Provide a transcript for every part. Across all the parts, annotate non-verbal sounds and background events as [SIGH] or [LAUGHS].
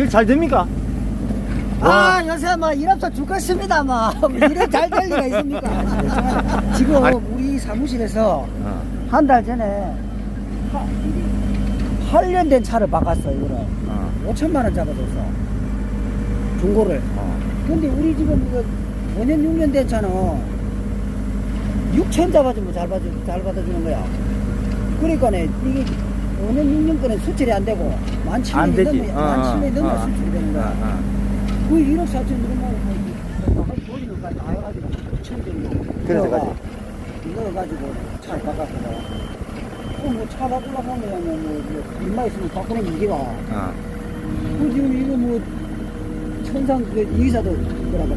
일 잘 됩니까? 아 요새 뭐 일업소 죽겠습니다 뭐 이래 잘될 리가 있습니까 [LAUGHS] 지금 아이. 우리 사무실에서 어. 한 달 전에 8년 된 차를 바꿨어 이거를 어. 5천만 원 잡아줬어 중고를 어. 근데 우리 지금 이거 5년 6년 된 차는 6천 잡아주면 잘, 받아, 잘 받아주는 거야 그러니까 이게 5년 6년 거는 수출이 안 되고 만안 7년이 되지. 넘으면 어, 만 7년이 넘어야 어, 수출이 되는 거야 어, 어. 그 1억 4천 넘어가고 돌리는 거다 해가지고 9천 정도 그래서 가지. 넣어가지고 차를 바꿨어 뭐차 바꾸려고 하면 뭐, 뭐 얼마 있으면 바꾸는 문제가 어. 그 지금 이거 뭐 천상 그 이사도 뭐라더라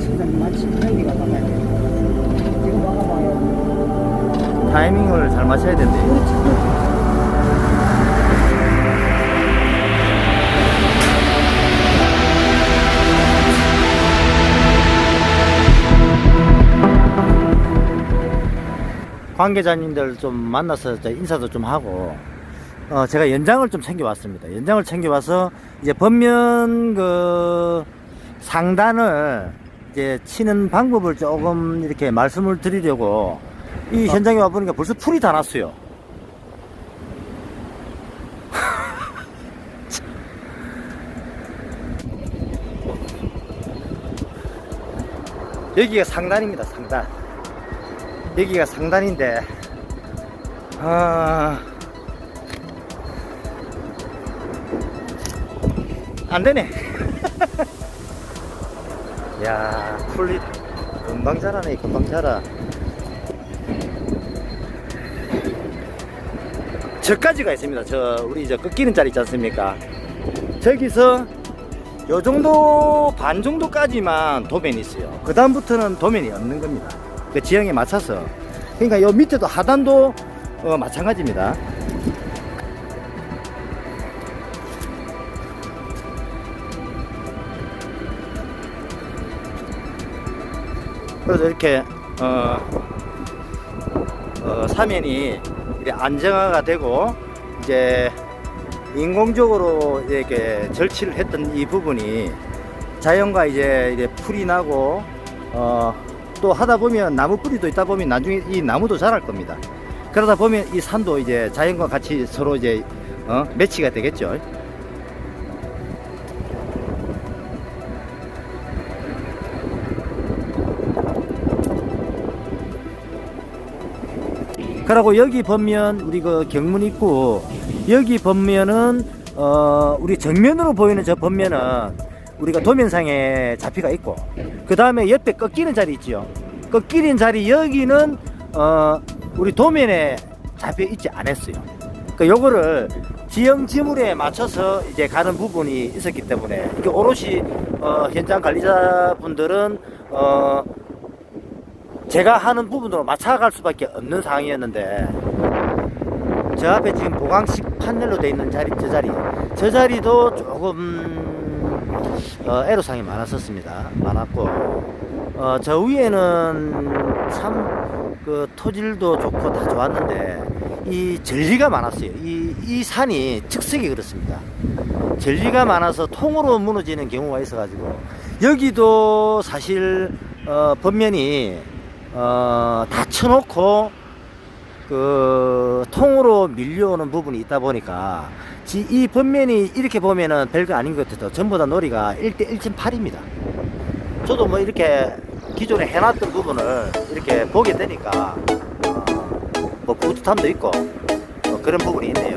천상 만치 형기가 바꿔야 타이밍을 잘 맞춰야 된대. 그렇지 그렇지. 관계자님들 좀 만나서 인사도 좀 하고 어 제가 연장을 좀 챙겨왔습니다. 연장을 챙겨와서 이제 번면 그 상단을 이제 치는 방법을 조금 이렇게 말씀을 드리려고 이 현장에 와 보니까 벌써 풀이 다 났어요. [LAUGHS] 여기가 상단입니다. 상단. 여기가 상단인데 아... 안 되네. [LAUGHS] 야, 풀리 금방 자라네, 금방 자라. 저까지가 있습니다. 저 우리 저 꺾이는 자리 있지 않습니까? 저기서 요 정도 반 정도까지만 도면이 있어요. 그 다음부터는 도면이 없는 겁니다. 그 지형에 맞춰서. 그러니까 요 밑에도 하단도 어, 마찬가지입니다. 그래서 이렇게 어, 어, 사면이 안정화가 되고 이제 인공적으로 이렇게 절치를 했던 이 부분이 자연과 이제 풀이 나고 어, 또 하다 보면 나무 뿌리도 있다 보면 나중에 이 나무도 자랄 겁니다. 그러다 보면 이 산도 이제 자연과 같이 서로 이제 어, 매치가 되겠죠. 그리고 여기 보면 우리 그 경문 있고 여기 보면은 어 우리 정면으로 보이는 저 보면은 우리가 도면상에 잡히가 있고 그 다음에 옆에 꺾이는 자리 있지요. 꺾이는 자리 여기는 어 우리 도면에 잡혀 있지 않았어요. 그 요거를 지형 지물에 맞춰서 이제 가는 부분이 있었기 때문에 이게 오롯이 어 현장 관리자분들은 어 제가 하는 부분으로 맞춰갈 수밖에 없는 상황이었는데 저 앞에 지금 보강식 판넬로 돼 있는 자리 저 자리. 저 자리도 조금 어, 애로사항이 많았었습니다. 많았고 어, 저 위에는 참 그 토질도 좋고 다 좋았는데 이 전리가 많았어요. 이, 이 산이 특색이 그렇습니다. 전리가 많아서 통으로 무너지는 경우가 있어 가지고 여기도 사실 어, 번면이 어, 다 쳐놓고 그 통으로 밀려오는 부분이 있다 보니까 지- 이 번면이 이렇게 보면은 별거 아닌 것 같아도 전부 다 놀이가 1대 1.8입니다. 저도 뭐 이렇게 기존에 해놨던 부분을 이렇게 보게 되니까 어, 뭐 뿌듯함도 있고 뭐 그런 부분이 있네요.